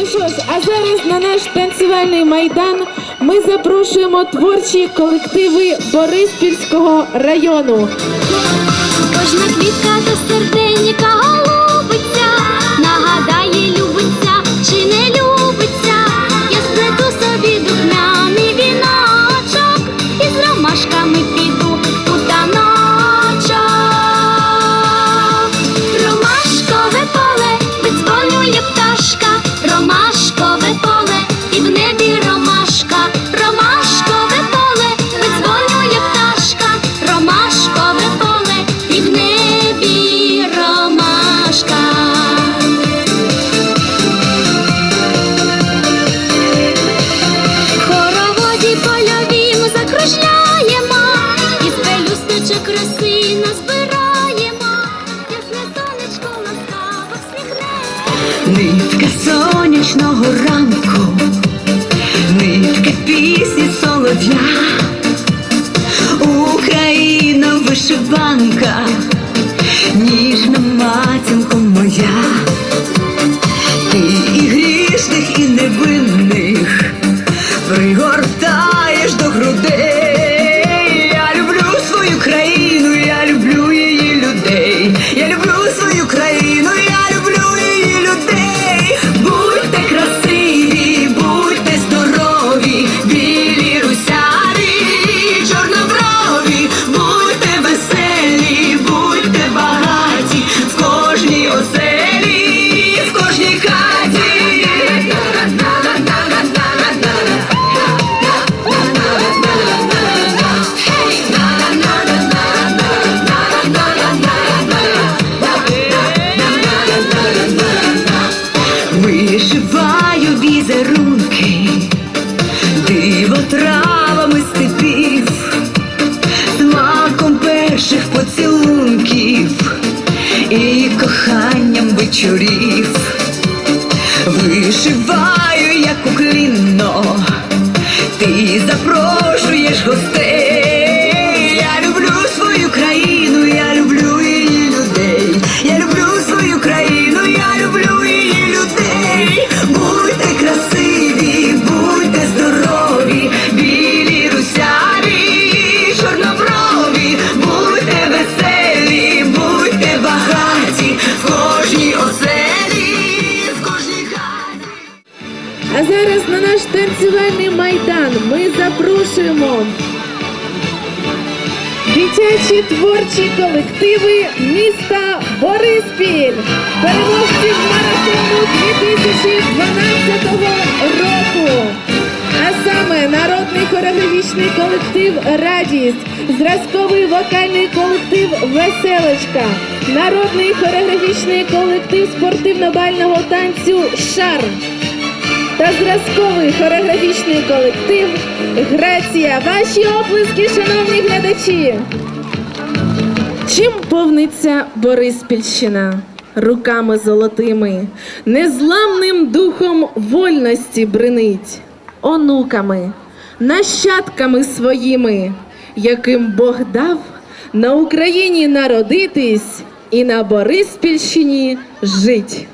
Ну що ж, а зараз на наш танцювальний майдан ми запрошуємо творчі колективи Бориспільського району. Кожна квітка та серденька Yeah. চুরি зараз на наш танцювальний майдан. Ми запрошуємо дитячі творчі колективи міста Бориспіль, переможців марафону 2012 року. А саме народний хореографічний колектив Радість, зразковий вокальний колектив Веселочка, народний хореографічний колектив спортивно-бального танцю Шар та зразковий хореографічний колектив Грація. Ваші оплески, шановні глядачі. Чим повниться Бориспільщина? Руками золотими, незламним духом вольності бринить, онуками, нащадками своїми, яким Бог дав на Україні народитись і на Бориспільщині жить.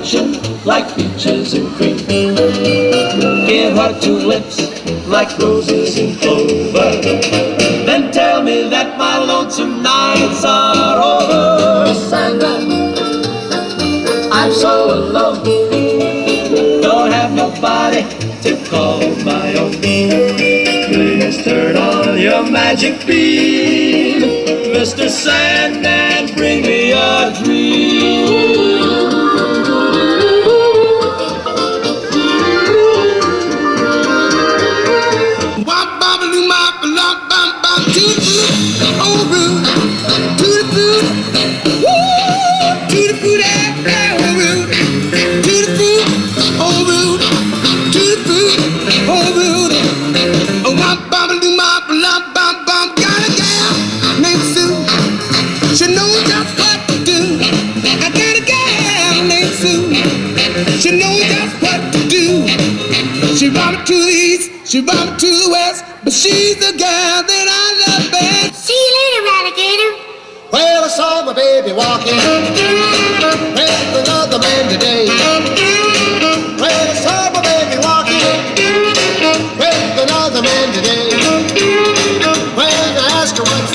complexion like peaches and cream. Give her two lips like roses and clover. Then tell me that my lonesome nights are over. Santa. I'm so alone. Don't have nobody to call my own. Please turn on your magic beam, Mr. Sandman. Bring me a dream.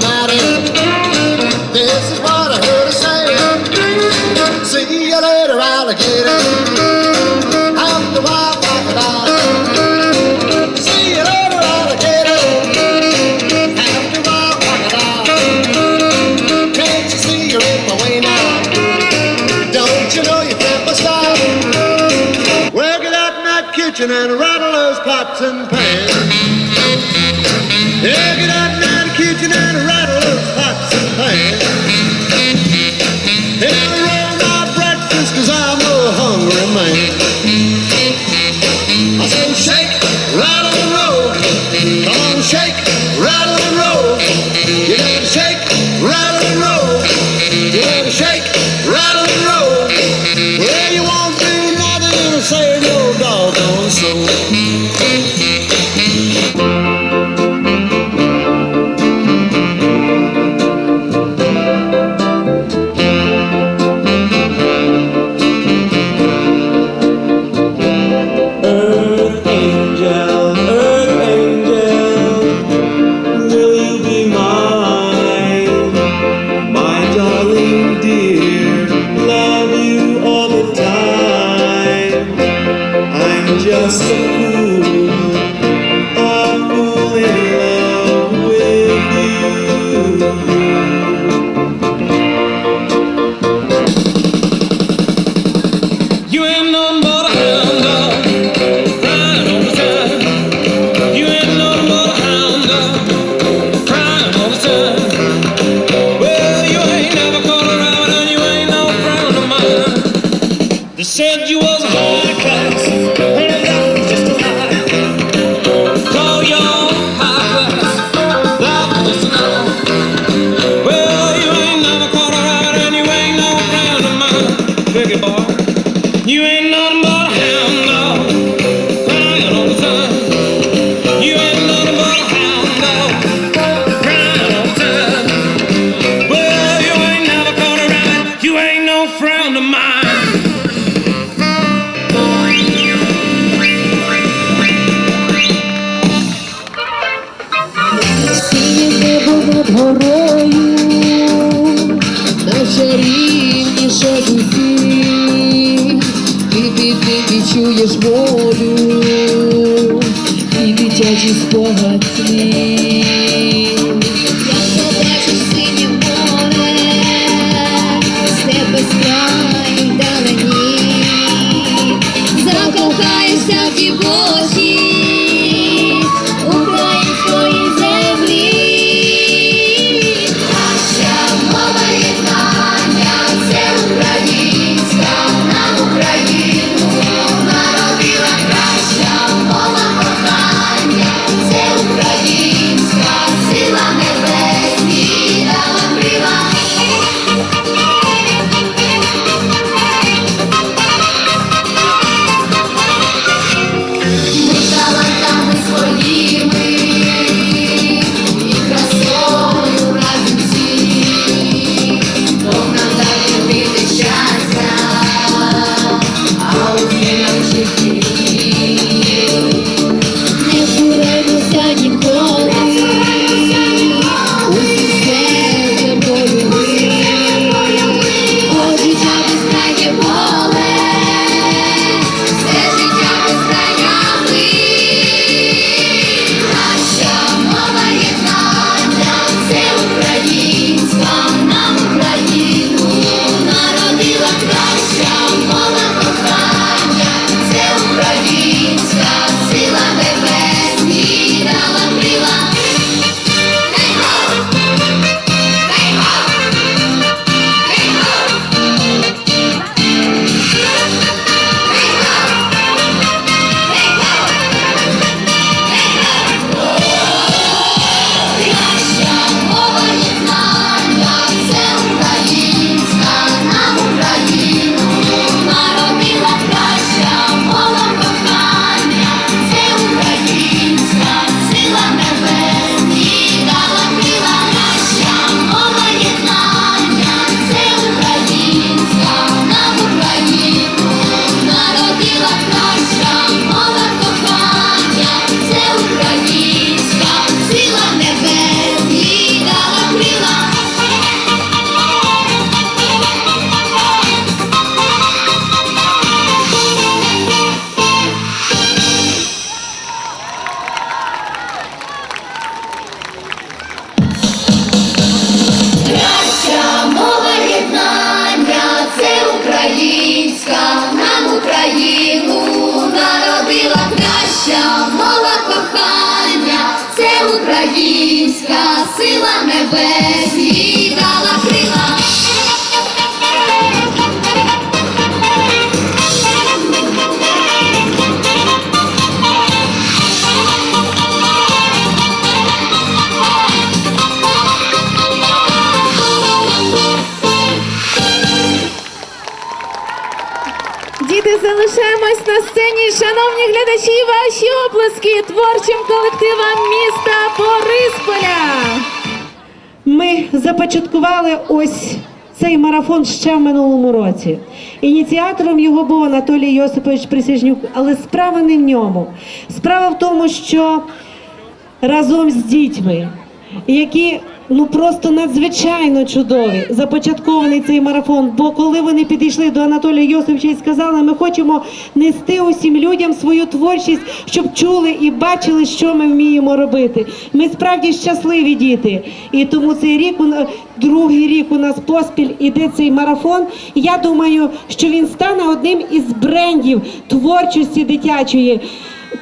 my just you ain't глядачі, ваші оплески творчим колективам міста Борисполя. Ми започаткували ось цей марафон ще в минулому році. Ініціатором його був Анатолій Йосипович Присяжнюк, але справа не в ньому. Справа в тому, що разом з дітьми, які ну просто надзвичайно чудові, започаткований цей марафон. Бо коли вони підійшли до Анатолія Йосиповича і сказали, ми хочемо нести усім людям свою творчість, щоб чули і бачили, що ми вміємо робити. Ми справді щасливі діти. І тому цей рік другий рік у нас поспіль іде цей марафон. Я думаю, що він стане одним із брендів творчості дитячої.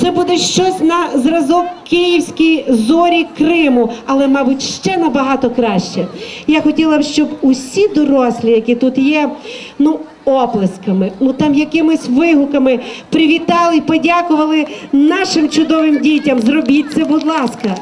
Це буде щось на зразок київській зорі Криму, але, мабуть, ще набагато краще. Я хотіла б, щоб усі дорослі, які тут є, ну оплесками, ну там якимись вигуками привітали подякували нашим чудовим дітям. Зробіть це, будь ласка.